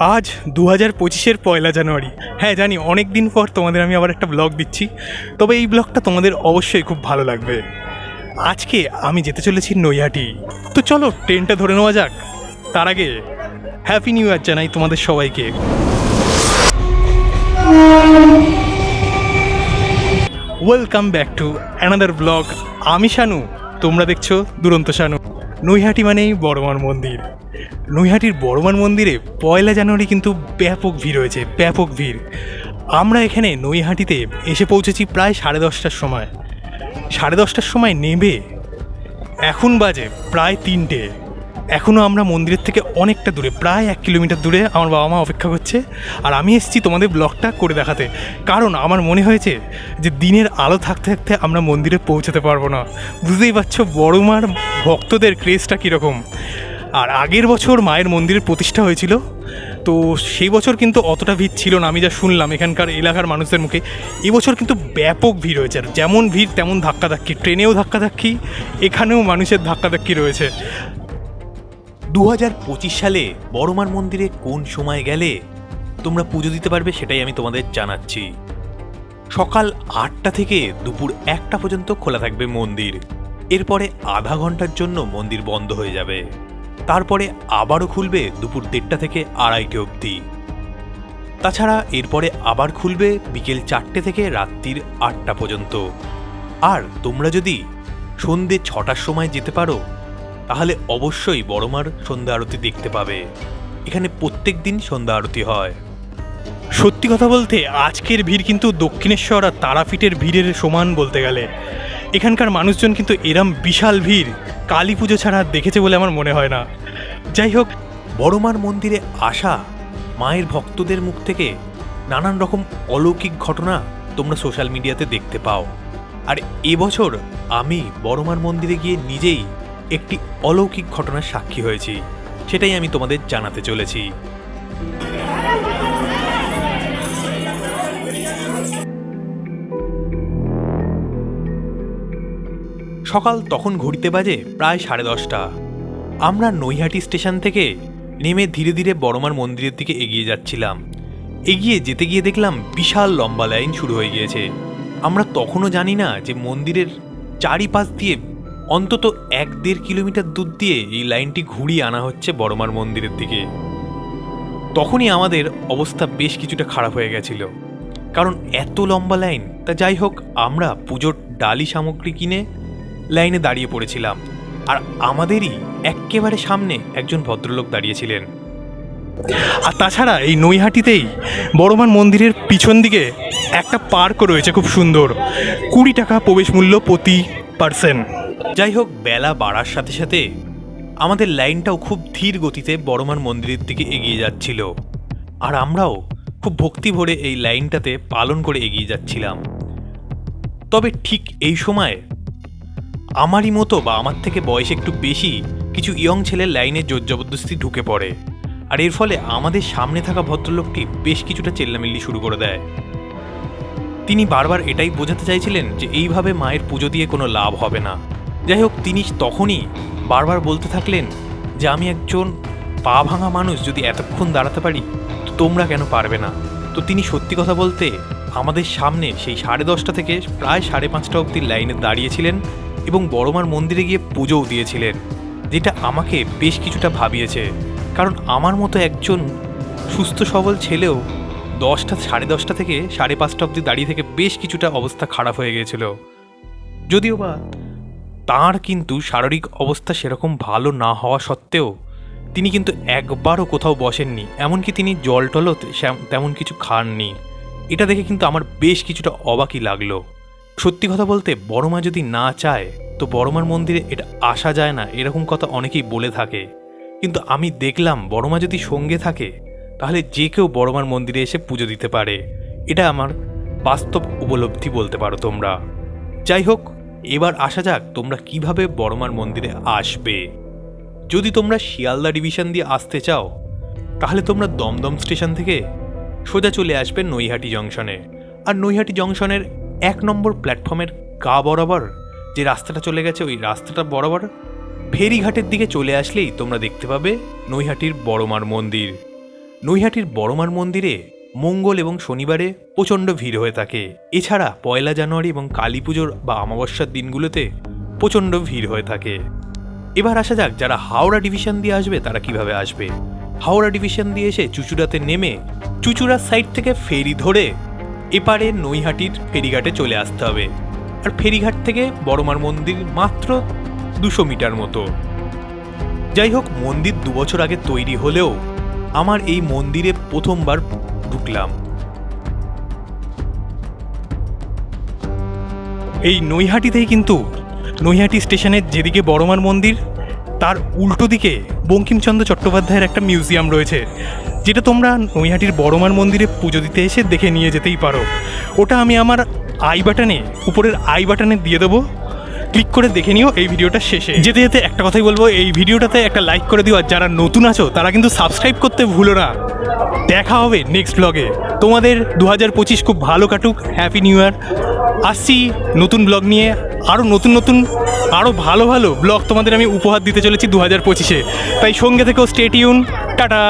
আজ দু হাজার পঁচিশের পয়লা জানুয়ারি। হ্যাঁ জানি অনেক দিন পর তোমাদের আমি আবার একটা ব্লগ দিচ্ছি। তবে এই ব্লগটা তোমাদের অবশ্যই খুব ভালো লাগবে। আজকে আমি যেতে চলেছি নৈহাটি। তো চলো, ট্রেনটা ধরে নেওয়া যাক। তার আগে হ্যাপি নিউ ইয়ার জানাই তোমাদের সবাইকে। Welcome back to another blog আমি শানু, তোমরা দেখছ দুরন্ত শানু। নৈহাটি মানেই বড়মার মন্দির। নৈহাটির বড়মার মন্দিরে পয়লা জানুয়ারি কিন্তু ব্যাপক ভিড় হয়েছে, ব্যাপক ভিড়। আমরা এখানে নৈহাটিতে এসে পৌঁছেছি প্রায় সাড়ে দশটার সময়। সাড়ে দশটার সময় নেমে এখন বাজে প্রায় তিনটে। এখনও আমরা মন্দিরের থেকে অনেকটা দূরে, প্রায় এক কিলোমিটার দূরে আমার বাবা মা অপেক্ষা করছে। আর আমি এসেছি তোমাদের ব্লগটা করে দেখাতে। কারণ আমার মনে হয়েছে যে দিনের আলো থাকতে থাকতে আমরা মন্দিরে পৌঁছাতে পারব না। বুঝতেই পারছ বড় মার ভক্তদের ক্রেজটা কীরকম। আর আগের বছর মায়ের মন্দিরের প্রতিষ্ঠা হয়েছিল। তো সেই বছর কিন্তু অতটা ভিড় ছিল না, আমি যা শুনলাম এখানকার এলাকার মানুষদের মুখে। এবছর কিন্তু ব্যাপক ভিড় হয়েছে। আর যেমন ভিড় তেমন ধাক্কাধাক্কি, ট্রেনেও ধাক্কাধাক্কি, এখানেও মানুষের ধাক্কাধাক্কি রয়েছে। দু হাজার পঁচিশ সালে বড়মার মন্দিরে কোন সময় গেলে তোমরা পুজো দিতে পারবে সেটাই আমি তোমাদের জানাচ্ছি। সকাল আটটা থেকে দুপুর একটা পর্যন্ত খোলা থাকবে মন্দির। এরপরে আধা ঘণ্টার জন্য মন্দির বন্ধ হয়ে যাবে। তারপরে আবারও খুলবে দুপুর দেড়টা থেকে আড়াইটে অবধি। তাছাড়া এরপরে আবার খুলবে বিকেল চারটে থেকে রাত্রির আটটা পর্যন্ত। আর তোমরা যদি সন্ধে ছটার সময় যেতে পারো তাহলে অবশ্যই বড়মার সন্ধ্যা আরতি দেখতে পাবে। এখানে প্রত্যেক দিন সন্ধ্যা আরতি হয়। সত্যি কথা বলতে, আজকের ভিড় কিন্তু দক্ষিণেশ্বর আর তারাপীঠের ভিড়ের সমান বলতে গেলে। এখানকার মানুষজন কিন্তু এরম বিশাল ভিড়, কালী পুজো ছাড়া দেখেছে বলে আমার মনে হয় না। যাই হোক, বড়মার মন্দিরে আসা, মায়ের ভক্তদের মুখ থেকে নানান রকম অলৌকিক ঘটনা তোমরা সোশ্যাল মিডিয়াতে দেখতে পাও। আর এবছর আমি বড়মার মন্দিরে গিয়ে নিজেই একটি অলৌকিক ঘটনার সাক্ষী হয়েছি। সেটাই আমি তোমাদের জানাতে চলেছি। সকাল তখন ঘড়িতে বাজে প্রায় সাড়ে দশটা। আমরা নৈহাটি স্টেশন থেকে নেমে ধীরে ধীরে বড়মার মন্দিরের দিকে এগিয়ে যাচ্ছিলাম। এগিয়ে যেতে গিয়ে দেখলাম বিশাল লম্বা লাইন শুরু হয়ে গিয়েছে। আমরা তখনও জানি না যে মন্দিরের চারিপাশ দিয়ে অন্তত এক দেড় কিলোমিটার দূর দিয়ে এই লাইনটি ঘুরিয়ে আনা হচ্ছে বড়মার মন্দিরের দিকে। তখনই আমাদের অবস্থা বেশ কিছুটা খারাপ হয়ে গেছিল। কারণ এত লম্বা লাইন, তা যাই হোক, আমরা পুজোর ডালি সামগ্রী কিনে লাইনে দাঁড়িয়ে পড়েছিলাম। আর আমাদেরই এক্কেবারে সামনে একজন ভদ্রলোক দাঁড়িয়েছিলেন। আর তাছাড়া এই নৈহাটিতেই বড়মান মন্দিরের পিছন দিকে একটা পার্কও রয়েছে খুব সুন্দর। কুড়ি টাকা প্রবেশ মূল্য প্রতি পার্সেন্ট যাই হোক বেলা বাড়ার সাথে সাথে আমাদের লাইনটাও খুব ধীর গতিতে বড়মান মন্দিরের দিকে এগিয়ে যাচ্ছিল। আর আমরাও খুব ভক্তি ভরে এই লাইনটাতে পালন করে এগিয়ে যাচ্ছিলাম। তবে ঠিক এই সময় আমারই মতো বা আমার থেকে বয়স একটু বেশি কিছু ইয়ং ছেলের লাইনে জোর জবরদস্তি ঢুকে পড়ে। আর এর ফলে আমাদের সামনে থাকা ভদ্রলোকটি বেশ কিছুটা চেল্লামিল্লি শুরু করে দেয়। তিনি বারবার এটাই বোঝাতে চাইছিলেন যে এইভাবে মায়ের পুজো দিয়ে কোনো লাভ হবে না। যাই হোক তিনি তখনই বারবার বলতে থাকলেন যে আমি একজন পা ভাঙা মানুষ, যদি এতক্ষণ দাঁড়াতে পারি, তো তোমরা কেন পারবে না? তো তিনি সত্যি কথা বলতে আমাদের সামনে সেই সাড়ে দশটা থেকে প্রায় সাড়ে পাঁচটা অবধি লাইনে দাঁড়িয়েছিলেন এবং বড়মার মন্দিরে গিয়ে পুজোও দিয়েছিলেন, যেটা আমাকে বেশ কিছুটা ভাবিয়েছে। কারণ আমার মতো একজন সুস্থ সবল ছেলেও দশটা, সাড়ে দশটা থেকে সাড়ে পাঁচটা অবধি দাঁড়িয়ে থেকে বেশ কিছুটা অবস্থা খারাপ হয়ে গিয়েছিল। যদিও বা তাঁর কিন্তু শারীরিক অবস্থা সেরকম ভালো না হওয়া সত্ত্বেও তিনি কিন্তু একবারও কোথাও বসেননি। এমনকি তিনি জল টলও তেমন কিছু খাননি। এটা দেখে কিন্তু আমার বেশ কিছুটা অবাকই লাগল। সত্যি কথা বলতে বড়মা যদি না চায়, তো বড়মার মন্দিরে এটা আসা যায় না, এরকম কথা অনেকেই বলে থাকে। কিন্তু আমি দেখলাম বড়মা যদি সঙ্গে থাকে, তাহলে যে কেউ বড়মার মন্দিরে এসে পুজো দিতে পারে। এটা আমার বাস্তব উপলব্ধি বলতে পারো তোমরা। যাই হোক এবার আসা যাক তোমরা কীভাবে বড়মার মন্দিরে আসবে। যদি তোমরা শিয়ালদা ডিভিশন দিয়ে আসতে চাও, তাহলে তোমরা দমদম স্টেশন থেকে সোজা চলে আসবে নৈহাটি জংশনে। আর নৈহাটি জংশনের এক নম্বর প্ল্যাটফর্মের গা বরাবর যে রাস্তাটা চলে গেছে, ওই রাস্তাটা বরাবর ফেরিঘাটের দিকে চলে আসলেই তোমরা দেখতে পাবে নৈহাটির বড়মার মন্দির। নৈহাটির বড়মার মন্দিরে মঙ্গল এবং শনিবারে প্রচণ্ড ভিড় হয়ে থাকে। এছাড়া পয়লা জানুয়ারি এবং কালী পুজোর বা অমাবস্যার দিনগুলোতে প্রচণ্ড ভিড় হয়ে থাকে। এবার আসা যাক, যারা হাওড়া ডিভিশন দিয়ে আসবে, তারা কীভাবে আসবে? হাওড়া ডিভিশন দিয়ে এসে চুচুড়াতে নেমে চুচুড়ার সাইড থেকে ফেরি ধরে এপারে নৈহাটির ফেরিঘাটে চলে আসতে হবে। আর ফেরিঘাট থেকে বড়মার মন্দির মাত্র দুশো মিটার মতো। যাই হোক, মন্দির দু বছর আগে তৈরি হলেও আমার এই মন্দিরে প্রথমবার ঢুকলাম। এই নৈহাটিতেই কিন্তু নৈহাটি স্টেশনের যেদিকে বড়মার মন্দির, তার উল্টো দিকে বঙ্কিমচন্দ্র চট্টোপাধ্যায়ের একটা মিউজিয়াম রয়েছে, যেটা তোমরা নৈহাটির বড়মার মন্দিরে পুজো দিতে এসে দেখে নিয়ে যেতেই পারো। ওটা আমি আমার আই বাটনে, উপরের আই বাটনে দিয়ে দেবো। ক্লিক করে দেখে নিও এই ভিডিওটা শেষে। যেতে যেতে একটা কথাই বলব, এই ভিডিওটাতে একটা লাইক করে দিও, আর যারা নতুন আছো, তারা কিন্তু সাবস্ক্রাইব করতে ভুলো না। দেখা হবে নেক্সট ব্লগে তোমাদের দু হাজার পঁচিশ খুব ভালো কাটুক হ্যাপি নিউ ইয়ার আসছি নতুন ব্লগ নিয়ে আরও নতুন নতুন আরও ভালো ভালো ব্লগ তোমাদের আমি উপহার দিতে চলেছি দু হাজার পঁচিশে। তাই সঙ্গে থেকেও স্টেটিউন টাটা।